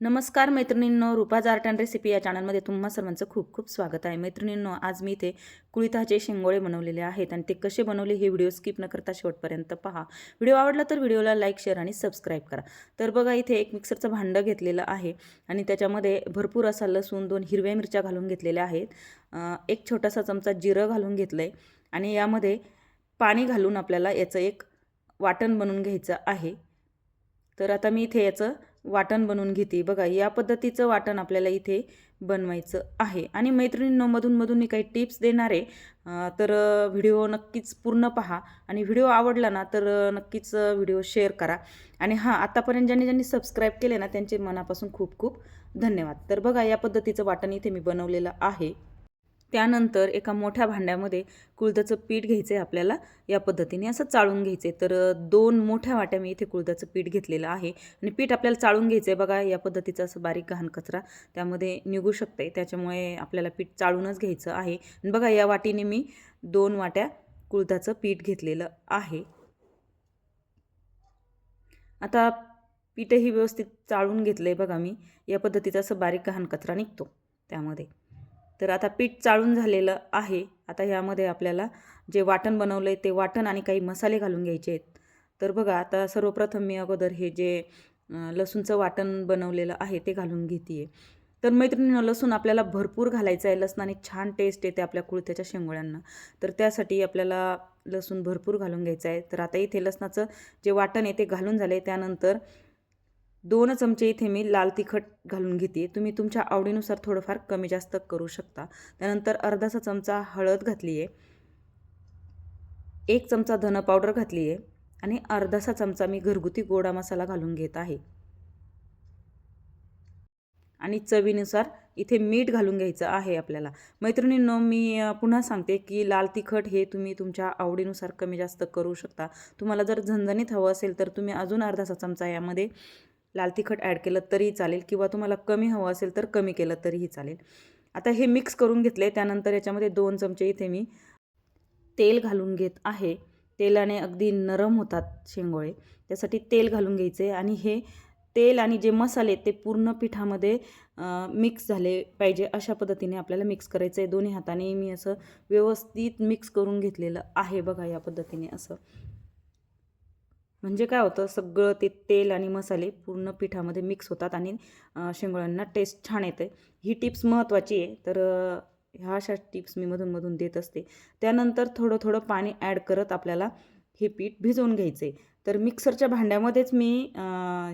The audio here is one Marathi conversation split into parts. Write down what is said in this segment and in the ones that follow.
नमस्कार मैत्रिणींनो रुपाज आर्ट अँड रेसिपी या चॅनलमध्ये तुम्हा सर्वांचं खूप खूप स्वागत आहे. मैत्रिणींनो आज मी इथे कुळिताचे शेंगोळे बनवलेले आहेत आणि ते कसे बनवले हे व्हिडिओ स्किप न करता शेवटपर्यंत पहा. व्हिडिओ आवडला तर व्हिडिओला लाईक शेअर आणि सबस्क्राईब करा. तर बघा इथे एक मिक्सरचं भांडं घेतलेलं आहे आणि त्याच्यामध्ये भरपूर असा लसूण दोन हिरव्या मिरच्या घालून घेतलेल्या आहेत. एक छोटासा चमचा जिरं घालून घेतलं आहे आणि यामध्ये पाणी घालून आपल्याला याचं एक वाटण बनवून घ्यायचं आहे. तर आता मी इथे याचं वाटण बनवून घेते. बघा या पद्धतीचं वाटण आपल्याला इथे बनवायचं आहे. आणि मैत्रिणींनो मधून मी काही टिप्स देणार आहे. तर व्हिडिओ नक्कीच पूर्ण पहा. आणि व्हिडिओ आवडला ना तर नक्कीच व्हिडिओ शेअर करा. आणि हां आतापर्यंत ज्यांनी ज्यांनी सबस्क्राईब केले ना त्यांचे मनापासून खूप खूप धन्यवाद. तर बघा या पद्धतीचं वाटण इथे मी बनवलेलं आहे. त्यानंतर एका मोठ्या भांड्यामध्ये कुळदाचं पीठ घ्यायचं आहे आपल्याला या पद्धतीने असं चाळून घ्यायचं आहे तर दोन मोठ्या वाट्या मी इथे कुळदाचं पीठ घेतलेलं आहे आणि पीठ आपल्याला चाळून घ्यायचं आहे बघा या पद्धतीचं असं बारीक घाण कचरा त्यामध्ये निघू शकते त्याच्यामुळे आपल्याला पीठ चाळूनच घ्यायचं आहे. आणि बघा या वाटीने मी दोन वाट्या कुळदाचं पीठ घेतलेलं आहे. आता पीठही व्यवस्थित चाळून घेतलं आहे बघा मी. या पद्धतीचा असं बारीक घाण कचरा निघतो त्यामध्ये. तर आता पीठ चाळून झालेलं आहे. आता ह्यामध्ये आपल्याला जे वाटण बनवलं आहे ते वाटण आणि काही मसाले घालून घ्यायचे आहेत. तर बघा आता सर्वप्रथम मी अगोदर हे जे लसूणचं वाटण बनवलेलं आहे ते घालून घेते आहे तर मैत्रिणीनं लसूण आपल्याला भरपूर घालायचं आहे. लसणाने छान टेस्ट येते आपल्या कुळथ्याच्या शेंगोळ्यांना. तर त्यासाठी आपल्याला लसूण भरपूर घालून घ्यायचं आहे. तर आता इथे लसणाचं जे वाटण आहे ते घालून आहे त्यानंतर दोन चमचे इथे मी लाल तिखट घालून घेते. तुम्ही तुमच्या आवडीनुसार थोडंफार कमी जास्त करू शकता. त्यानंतर अर्धासा चमचा हळद घातली आहे एक चमचा धन पावडर घातली आहे आणि अर्धासा चमचा मी घरगुती गोडा मसाला घालून घेत आहे. आणि चवीनुसार इथे मीठ घालून घ्यायचं आहे आपल्याला. मैत्रिणींनो मी पुन्हा सांगते की लाल तिखट हे तुम्ही तुमच्या आवडीनुसार कमी जास्त करू शकता. तुम्हाला जर झणझणीत हवं असेल तर तुम्ही अजून अर्धासा चमचा यामध्ये लाल तिखट ॲड केलं तरीही चालेल किंवा तुम्हाला कमी हवं असेल तर कमी केलं तरीही चालेल. आता हे मिक्स करून घेतले त्यानंतर याच्यामध्ये दोन चमचे इथे मी तेल घालून घेत आहे. तेलाने अगदी नरम होतात शेंगोळे. त्यासाठी तेल घालून घ्यायचे आणि हे तेल आणि जे मसाले ते पूर्ण पिठामध्ये मिक्स झाले पाहिजे अशा पद्धतीने आपल्याला मिक्स करायचं आहे दोन्ही हाताने मी असं व्यवस्थित मिक्स करून घेतलेलं आहे बघा या पद्धतीने असं. म्हणजे काय होतं सगळं ते तेल आणि मसाले पूर्ण पिठामध्ये मिक्स होतात आणि अ, शेंगोळ्यांना टेस्ट छान येते. ही टिप्स महत्त्वाची आहे. तर ह्या अशा टिप्स मी मधून मधून देत असते. त्यानंतर थोडं थोडं पाणी ॲड करत आपल्याला हे पीठ भिजवून घ्यायचं. आहे तर मिक्सरच्या भांड्यामध्येच मी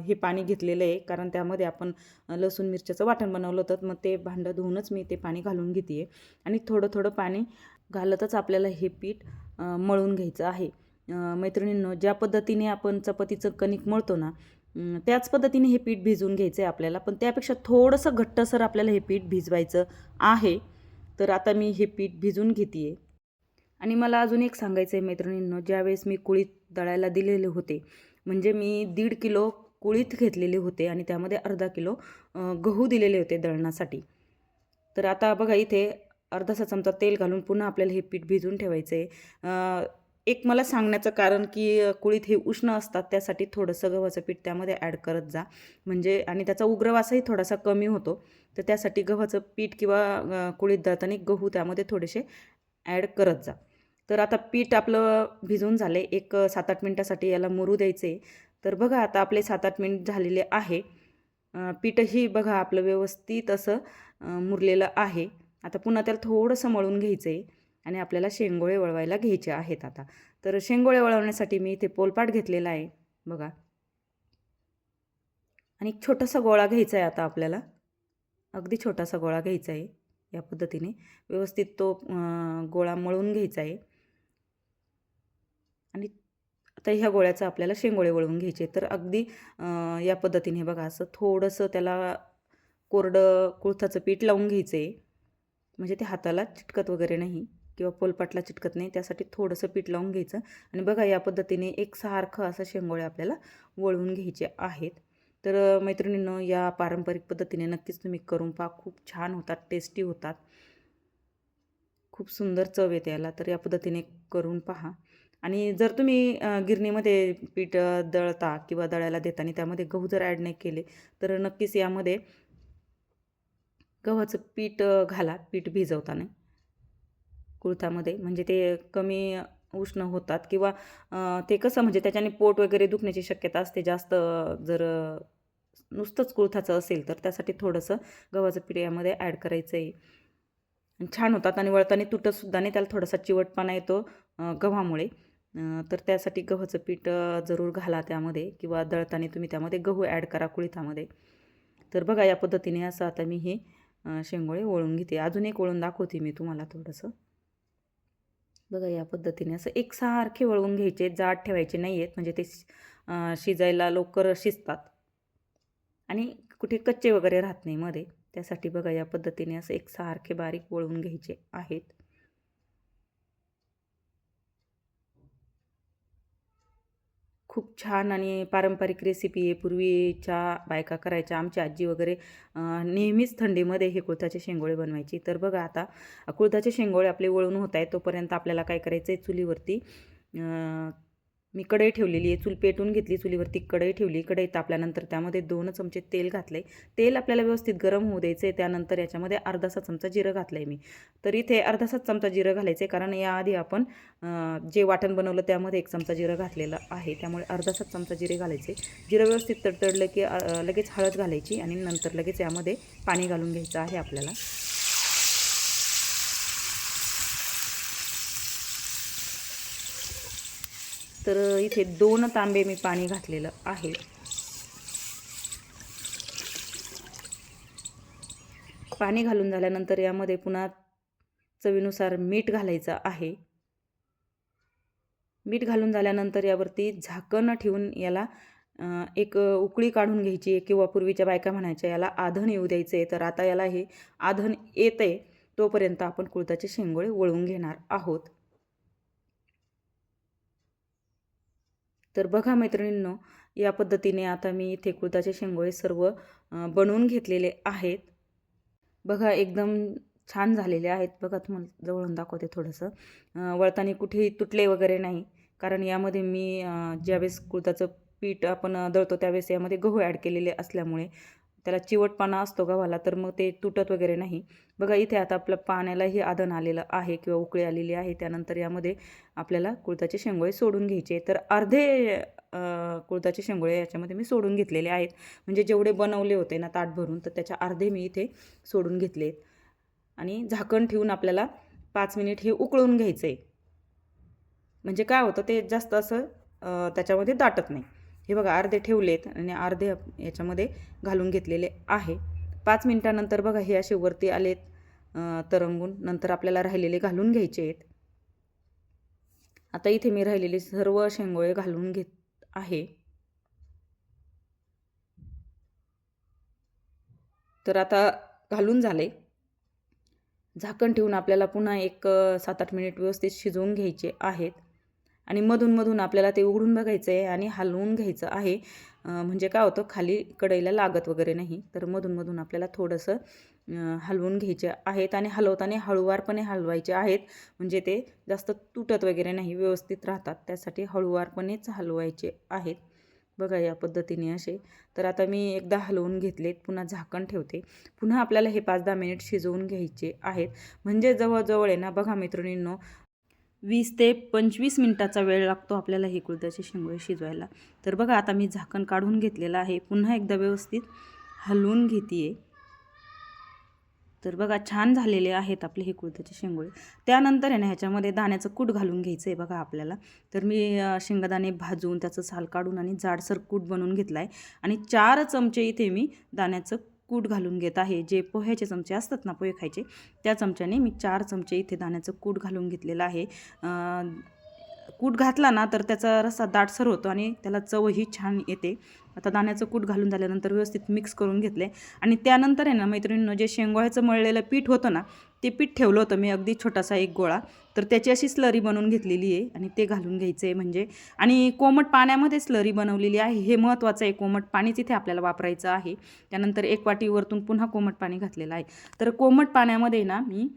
हे पाणी घेतलेलं आहे. कारण त्यामध्ये आपण लसूण मिरच्याचं वाटण बनवलं होतं. मग ते भांडं धुवूनच मी ते पाणी घालून घेते आहे आणि थोडं थोडं पाणी घालतच आपल्याला हे पीठ मळून घ्यायचं आहे. मैत्रिणींनो ज्या पद्धतीने आपण चपातीचं कणिक मळतो ना त्याच पद्धतीने हे पीठ भिजवून घ्यायचं आहे आपल्याला. पण त्यापेक्षा थोडंसं घट्टसर आपल्याला हे पीठ भिजवायचं आहे. तर आता मी हे पीठ भिजून घेते आहे आणि मला अजून एक सांगायचं आहे मैत्रिणींनो ज्यावेळेस मी कुळीत दळायला दिलेले होते म्हणजे मी दीड किलो कुळीत घेतलेले होते आणि त्यामध्ये अर्धा किलो गहू दिलेले होते दळणासाठी तर आता बघा इथे अर्धासा चमचा तेल घालून पुन्हा आपल्याला हे पीठ भिजून ठेवायचं आहे एक मला सांगण्याचं कारण की कुळीत हे उष्ण असतात त्यासाठी थोडंसं गव्हाचं पीठ त्यामध्ये ॲड करत जा. म्हणजे आणि त्याचा उग्रवासही थोडासा कमी होतो. तर त्यासाठी गव्हाचं पीठ किंवा कुळीत दळताना गहू त्यामध्ये थोडेसे ॲड करत जा. तर आता पीठ आपलं भिजून झाले एक सात आठ मिनटासाठी याला मुरू द्यायचे. तर बघा आता आपले सात आठ मिनिट झालेले आहे. पीठही बघा आपलं व्यवस्थित असं मुरलेलं आहे. आता पुन्हा त्याला थोडंसं मळून घ्यायचं आहे आणि आपल्याला शेंगोळे वळवायला घ्यायचे आहेत आता. तर शेंगोळे वळवण्यासाठी मी इथे पोलपाट घेतलेला आहे. बघा. आणि एक छोटासा गोळा घ्यायचा आहे आता आपल्याला. अगदी छोटासा गोळा घ्यायचा आहे या पद्धतीने. व्यवस्थित तो गोळा मळून घ्यायचा आहे. आणि आता ह्या गोळ्याचं आपल्याला शेंगोळे वळवून घ्यायचे तर अगदी या पद्धतीने बघा असं थोडंसं त्याला कोरडं कुळथाचं पीठ लावून घ्यायचं आहे म्हणजे ते हाताला चिटकत वगैरे नाही. किंवा पोलपाटला चिटकत नाही त्यासाठी थोडंसं पीठ लावून घ्यायचं. आणि बघा या पद्धतीने एक सारखं असं शेंगोळ्या आपल्याला वळवून घ्यायचे आहेत. तर अ, मैत्रिणींनो या पारंपरिक पद्धतीने नक्कीच तुम्ही करून पहा. खूप छान होतात टेस्टी होतात. खूप सुंदर चव येते याला. तर या पद्धतीने करून पहा. आणि जर तुम्ही गिरणीमध्ये पीठ दळता किंवा दळायला देताना त्यामध्ये गहू जर ॲड नाही केले तर नक्कीच यामध्ये गव्हाचं पीठ घाला. पीठ भिजवताना. कुळथामध्ये म्हणजे ते कमी उष्ण होतात किंवा ते कसं म्हणजे त्याच्याने पोट वगैरे दुखण्याची शक्यता असते जास्त जर नुसतंच कुळथाचं असेल तर त्यासाठी थोडंसं गव्हाचं पीठ यामध्ये ॲड करायचं आहे छान होतात आणि वळताना तुटतसुद्धा नाही त्याला थोडासा चिवटपणा येतो गव्हामुळे. तर त्यासाठी गव्हाचं पीठ जरूर घाला त्यामध्ये किंवा दळताना तुम्ही त्यामध्ये गहू ॲड करा कुळीथामध्ये. तर बघा या पद्धतीने असं आता मी हे शेंगोळे वळून घेते. अजून एक वळून दाखवते मी तुम्हाला थोडंसं. बघा या पद्धतीने असं एकसारखे वळवून घ्यायचे जाड ठेवायचे नाही आहेत म्हणजे ते शि- शिजायला लवकर शिजतात. आणि कुठे कच्चे वगैरे राहत नाही मध्ये त्यासाठी बघा या पद्धतीने असं एकसारखे बारीक वळवून घ्यायचे आहेत. खूप छान आणि पारंपरिक रेसिपी आहे. पूर्वीच्या बायका करायच्या आमची आजी वगैरे नेहमीच थंडीमध्ये हे कुळथाचे शेंगोळे बनवायची. तर बघा आता कुळथाचे शेंगोळे आपले वळून होत आहेत तोपर्यंत आपल्याला काय करायचं आहे चुलीवरती मी कढई ठेवलेली आहे. चूल पेटून घेतली चुलीवरती कढई ठेवली. कढई तापल्यानंतर त्यामध्ये दोन चमचे तेल घातले तेल आपल्याला व्यवस्थित गरम होऊ द्यायचं आहे त्यानंतर याच्यामध्ये अर्धासा चमचा जिरं घातलं आहे मी. तर इथे अर्धासाच चमचा जिरं घालायचं आहे कारण याआधी आपण जे वाटण बनवलं त्यामध्ये एक चमचा जिरं घातलेलं आहे. त्यामुळे अर्धासाच चमचा जिरे घालायचे. जिरं व्यवस्थित तडतडलं की लगेच हळद घालायची आणि नंतर लगेच यामध्ये पाणी घालून घ्यायचं आहे आपल्याला. तर इथे दोन तांबे मी पाणी घातलेलं आहे. पाणी घालून झाल्यानंतर यामध्ये पुन्हा चवीनुसार मीठ घालायचं आहे. मीठ घालून झाल्यानंतर यावरती झाकण ठेवून याला एक उकळी काढून घ्यायची आहे किंवा पूर्वीच्या बायका म्हणायच्या याला आधण येऊ द्यायचं आहे तर आता याला हे आधण येतं आहे तोपर्यंत आपण कुळताचे शेंगोळे वळवून घेणार आहोत. तर बघा मैत्रिणींनो या पद्धतीने आता मी इथे कुळताचे शेंगोळे सर्व बनवून घेतलेले आहेत. बघा एकदम छान झालेले आहेत. बघा तुम्हाला जवळून दाखवते थोडंसं. वळतानी वळताना कुठेही तुटले वगैरे नाही. कारण यामध्ये मी ज्यावेळेस कुळताचं पीठ आपण दळतो त्यावेळेस यामध्ये गहू ॲड केलेले असल्यामुळे त्याला चिवटपणा असतो गव्हाला तर मग ते तुटत वगैरे नाही. बघा इथे आता आपलं पाण्यालाही आदन आलेलं आहे किंवा उकळी आलेली आहे. त्यानंतर यामध्ये आपल्याला कुळताचे शेंगोळे सोडून घ्यायचे. तर अर्धे कुळताचे शेंगोळे याच्यामध्ये मी सोडून घेतलेले आहेत. म्हणजे जेवढे बनवले होते ना ताट भरून तर त्याच्या अर्धे मी इथे सोडून घेतलेत आणि झाकण ठेवून आपल्याला पाच मिनिट हे उकळून घ्यायचं आहे म्हणजे काय होतं ते जास्त असं त्याच्यामध्ये दाटत नाही. हे बघा अर्धे ठेवलेत आणि अर्धे याच्यामध्ये घालून घेतलेले आहे. पाच मिनटानंतर बघा हे असे वरती आलेत तरंगून. नंतर आपल्याला राहिलेले घालून घ्यायचे आहेत. आता इथे मी राहिलेले सर्व शेंगोळे घालून घेत आहे. तर आता घालून झाले. झाकण ठेवून आपल्याला पुन्हा एक सात आठ मिनिट व्यवस्थित शिजवून घ्यायचे आहेत. आणि मधूनमधून आपल्याला ते उघडून बघायचं आहे आणि हलवून घ्यायचं आहे. म्हणजे काय होतं खाली कढईला लागत वगैरे नाही तर मधूनमधून आपल्याला थोडंसं हलवून घ्यायचे आहेत आणि हलवताना हळूवारपणे हलवायचे आहेत. म्हणजे ते जास्त तुटत वगैरे नाही व्यवस्थित राहतात. त्यासाठी हळूवारपणेच हलवायचे आहेत. बघा या पद्धतीने असे. तर आता मी एकदा हलवून घेतलेत पुन्हा झाकण ठेवते. पुन्हा आपल्याला हे पाच दहा मिनिट शिजवून घ्यायचे आहेत. म्हणजे जवळजवळ आहे ना बघा मैत्रिणींनो वीस ते पंचवीस मिनटाचा वेळ लागतो आपल्याला हे कुळद्याचे शेंगोळे शिजवायला. तर बघा आता मी झाकण काढून घेतलेलं आहे. पुन्हा एकदा व्यवस्थित हलवून घेते तर बघा छान झालेले आहेत आपले हे कुळद्याचे शेंगोळे. त्यानंतर आहे ना ह्याच्यामध्ये दाण्याचं कूट घालून घ्यायचं आहे बघा आपल्याला. तर मी शेंगदाणे भाजून त्याचं साल काढून आणि जाडसर कूट बनवून घेतला आहे आणि चार चमचे इथे मी दाण्याचं कूट घालून घेत आहे. जे पोह्याचे चमचे असतात ना पोहे खायचे त्या चमच्याने मी चार चमचे इथे दाण्याचं कूट घालून घेतलेलं आहे. कूट घातला ना तर त्याचा रस्सा दाटसर होतो आणि त्याला चवही छान येते. आता दाण्याचं कूट घालून झाल्यानंतर व्यवस्थित मिक्स करून घेतले. आणि त्यानंतर आहे ना मैत्रिणीनं जे शेंगोळ्याचं मळलेलं पीठ होतं ना ते पीठ ठेवलं होतं मी अगदी छोटासा एक गोळा. तर त्याची अशी स्लरी बनवून घेतलेली आहे आणि ते घालून घ्यायचं आहे म्हणजे. आणि कोमट पाण्यामध्ये स्लरी बनवलेली आहे. हे महत्त्वाचं आहे कोमट पाणीच इथे आपल्याला वापरायचं आहे. त्यानंतर एक वाटी वरतून पुन्हा कोमट पाणी घातलेलं आहे. तर कोमट पाण्यामध्ये ना मी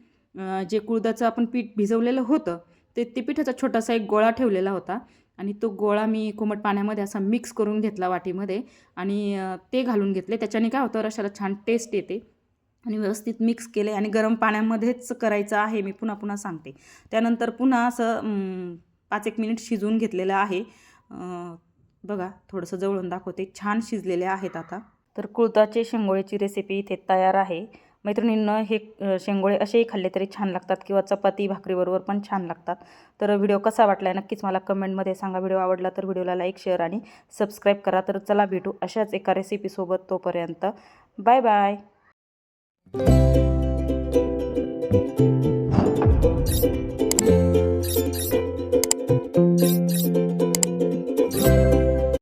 जे कुळदाचं आपण पीठ भिजवलेलं होतं ते ते पिठाचा छोटासा एक गोळा ठेवलेला होता आणि तो गोळा मी कोमट पाण्यामध्ये असा मिक्स करून घेतला वाटीमध्ये आणि ते घालून घेतले. त्याच्याने काय होतं रशाला छान टेस्ट येते आणि व्यवस्थित मिक्स केले आणि गरम पाण्यामध्येच करायचं आहे मी पुन्हा पुन्हा सांगते. त्यानंतर पुन्हा असं पाच एक मिनिट शिजवून घेतलेलं आहे. बघा थोडंसं जवळून दाखवते. छान शिजलेले आहेत आता. तर कुळताचे शेंगोळ्याची रेसिपी इथे तयार आहे. मैत्रिणींनं हे शेंगोळे असेही खाल्ले तरी छान लागतात किंवा चपाती भाकरीबरोबर पण छान लागतात. तर व्हिडिओ कसा वाटला आहे नक्कीच मला कमेंटमध्ये सांगा. व्हिडिओ आवडला तर व्हिडिओला लाईक शेअर आणि सबस्क्राईब करा. तर चला भेटू अशाच एका रेसिपीसोबत तोपर्यंत. Bye bye.